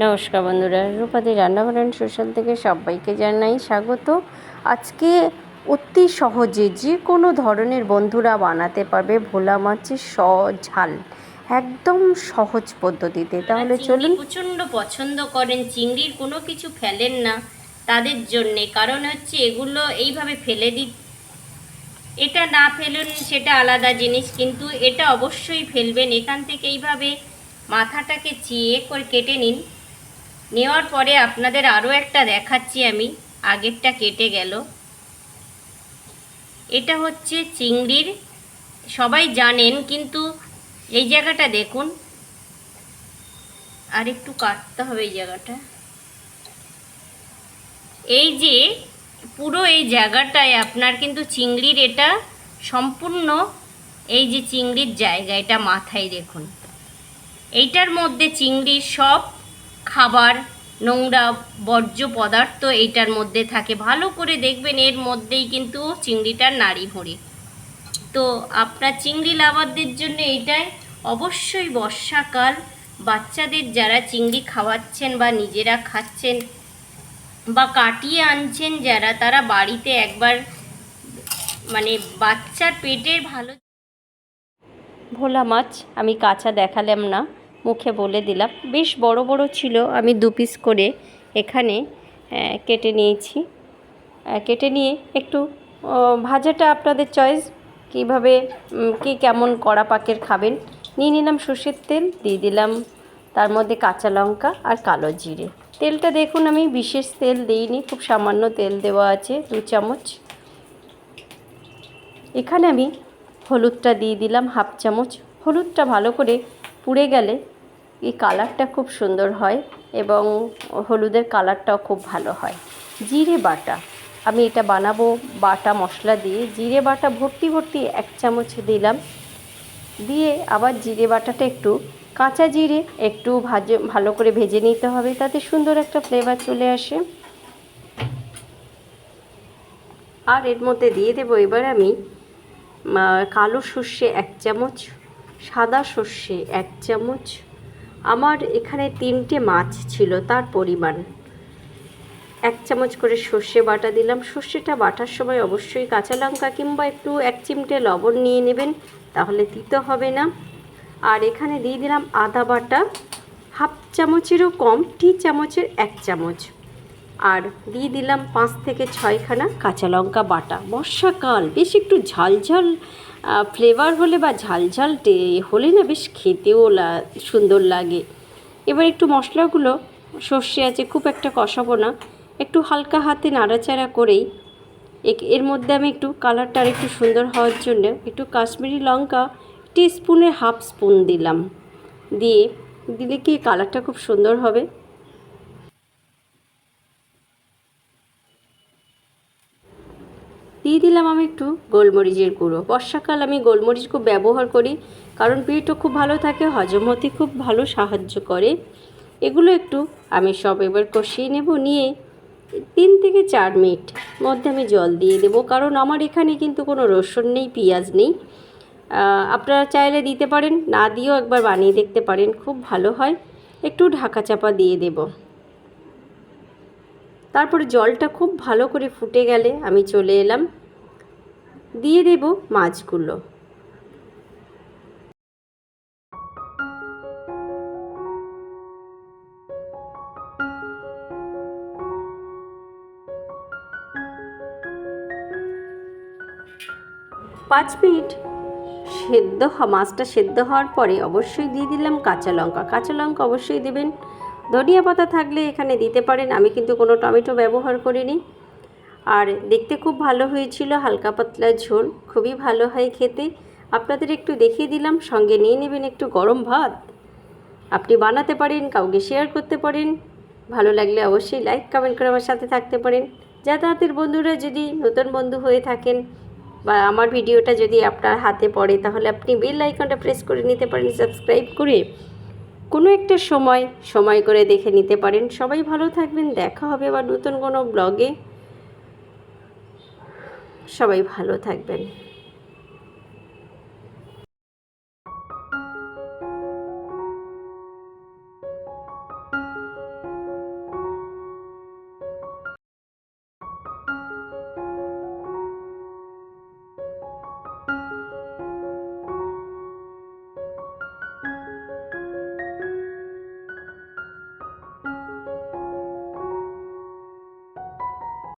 নমস্কার বন্ধুরা রূপাদি রান্নাবাড়ান সোশ্যাল থেকে সবাইকে জানাই স্বাগত। আজকে অতি সহজে যে কোনো ধরনের বন্ধুরা বানাতে পারবে ভোলা মাছের স ঝাল। একদম সহজ পদ্ধতিতে। তাহলে চলুন। প্রচণ্ড পছন্দ করেন চিংড়ির কোনো কিছু ফেলেন না তাদের জন্যে। কারণ হচ্ছে এগুলো এইভাবে ফেলে দি এটা না ফেলুন সেটা আলাদা জিনিস কিন্তু এটা অবশ্যই ফেলবেন। এখান থেকে এইভাবে মাথাটাকে চিয়ে করে কেটে নিন। নেওয়ার পরে আপনাদের আরও একটা দেখাচ্ছি আমি। আগেরটা কেটে গেল। এটা হচ্ছে চিংড়ির, সবাই জানেন, কিন্তু এই জায়গাটা দেখুন। আর একটু কাটতে হবে এই জায়গাটা। এই যে পুরো এই জায়গাটায় আপনার কিন্তু চিংড়ির এটা সম্পূর্ণ এই যে চিংড়ির জায়গা, এটা মাথায় দেখুন। এইটার মধ্যে চিংড়ির সব খাবার, নোংরা বর্জ্য পদার্থ এইটার মধ্যে থাকে। ভালো করে দেখবেন এর মধ্যেই কিন্তু চিংড়িটার নাড়ি ভরে। তো আপনার চিংড়ি লাভারদের জন্য এটাই। অবশ্যই বর্ষাকাল বাচ্চাদের যারা চিংড়ি খাওয়াচ্ছেন বা নিজেরা খাচ্ছেন বা কাটিয়ে আনছেন যারা, তারা বাড়িতে একবার মানে বাচ্চার পেটের ভালো ভোলা মাছ আমি কাঁচা দেখালাম না। মুখে বলে দিলাম। বেশ বড় বড় ছিল। আমি দু পিস করে এখানে কেটে নিয়েছি। কেটে নিয়ে একটু ভাজাটা আপনাদের চয়েস কীভাবে কি কেমন কড়া পাকের খাবেন। নিয়ে নিলাম সর্ষের তেল, দিয়ে দিলাম তার মধ্যে কাঁচা লঙ্কা আর কালো জিরে। তেলটা দেখুন, আমি বিশেষ তেল দিইনি, খুব সামান্য তেল দেওয়া আছে, দু চামচ। এখানে আমি হলুদটা দিয়ে দিলাম, হাফ চামচ। হলুদটা ভালো করে পুড়ে গেলে এই কালারটা খুব সুন্দর হয় এবং হলুদের কালারটাও খুব ভালো হয়। জিরে বাটা, আমি এটা বানাবো বাটা মশলা দিয়ে। জিরে বাটা ভর্তি ভর্তি এক চামচ দিলাম। দিয়ে আবার জিরে বাটাটা একটু কাঁচা জিরে একটু ভাজে, ভালো করে ভেজে নিতে হবে তাতে সুন্দর একটা ফ্লেভার চলে আসে। আর এর মধ্যে দিয়ে দেবো এবার আমি কালো সর্ষে এক চামচ সাদা সর্ষে এক চামচ। আমার এখানে তিনটে মাছ ছিল, তার পরিমাণ। এক চামচ করে সর্ষে বাটা দিলাম। সর্ষেটা বাটার সময় অবশ্যই কাঁচা লঙ্কা কিংবা একটু এক চিমটে লবণ নিয়ে নেবেন, তাহলে তিতো হবে না। আর এখানে দিয়ে দিলাম আদা বাটা, হাফ চামচেরও কম, টি চামচের এক চামচ। আর দিয়ে দিলাম পাঁচ থেকে ছয়খানা কাঁচা লঙ্কা বাটা। বর্ষাকাল, বেশ একটু ঝাল ঝাল ফ্লেভার হলে বা ঝাল ঝাল টে- হলে না বেশ খেতেও লা- সুন্দর লাগে। এবার একটু মশলাগুলো, সর্ষে আছে, খুব একটা কষাবো না। একটু হালকা হাতে নাড়াচাড়া করেই এর মধ্যে আমি একটু কালারটা আর একটু সুন্দর হওয়ার জন্য একটু কাশ্মীরি লঙ্কা টিস্পুনের হাফ স্পুন দিলাম। দিয়ে, দিলে কি কালারটা খুব সুন্দর হবে? দিয়ে দিলাম আমি একটু গোলমরিচের গুঁড়ো। বর্ষাকাল আমি গোলমরিচ খুব ব্যবহার করি, কারণ পেটও খুব ভালো থাকে, হজম হতে খুব ভালো সাহায্য করে। এগুলো একটু আমি সব এবার কষিয়ে নেব, নিয়ে তিন থেকে চার মিনিট মধ্যে আমি জল দিয়ে দেবো, কারণ আমার এখানে কিন্তু কোনো রসুন নেই, পেঁয়াজ নেই। আপনারা চাইলে দিতে পারেন, না দিয়েও একবার বানিয়ে দেখতে পারেন, খুব ভালো হয়। একটু ঢাকা চাপা দিয়ে দেবো। তারপরে জলটা খুব ভালো করে ফুটে গেলে আমি চলে এলাম। দিয়ে দেব মাছগুলো। পাঁচ মিনিট সেদ্ধ মাছটা সেদ্ধ হওয়ার পরে অবশ্যই দিয়ে দিলাম কাঁচা লঙ্কা। কাঁচা লঙ্কা অবশ্যই দেবেন। ধনিয়া পাতা থাকলে এখানে দিতে পারেন। আমি কিন্তু কোনো টমেটো ব্যবহার করিনি। আর দেখতে খুব ভালো হয়েছিল, হালকা পাতলা ঝোল, খুবই ভালো হয় খেতে। আপনাদের একটু দেখিয়ে দিলাম, সঙ্গে নিয়ে নেবেন একটু গরম ভাত। আপনি বানাতে পারেন, কাউকে শেয়ার করতে পারেন। ভালো লাগলে অবশ্যই লাইক কমেন্ট করে আমার সাথে থাকতে পারেন। যাতায়াতের বন্ধুরা যদি নতুন বন্ধু হয়ে থাকেন বা আমার ভিডিওটা যদি আপনার হাতে পড়ে, তাহলে আপনি বেল আইকনটা প্রেস করে নিতে পারেন সাবস্ক্রাইব করে। কোনো একটা সময় সময় করে দেখে নিতে পারেন। সবাই ভালো থাকবেন, দেখা হবে বা নতুন কোনো ব্লগে সবাই ভালো থাকবেন।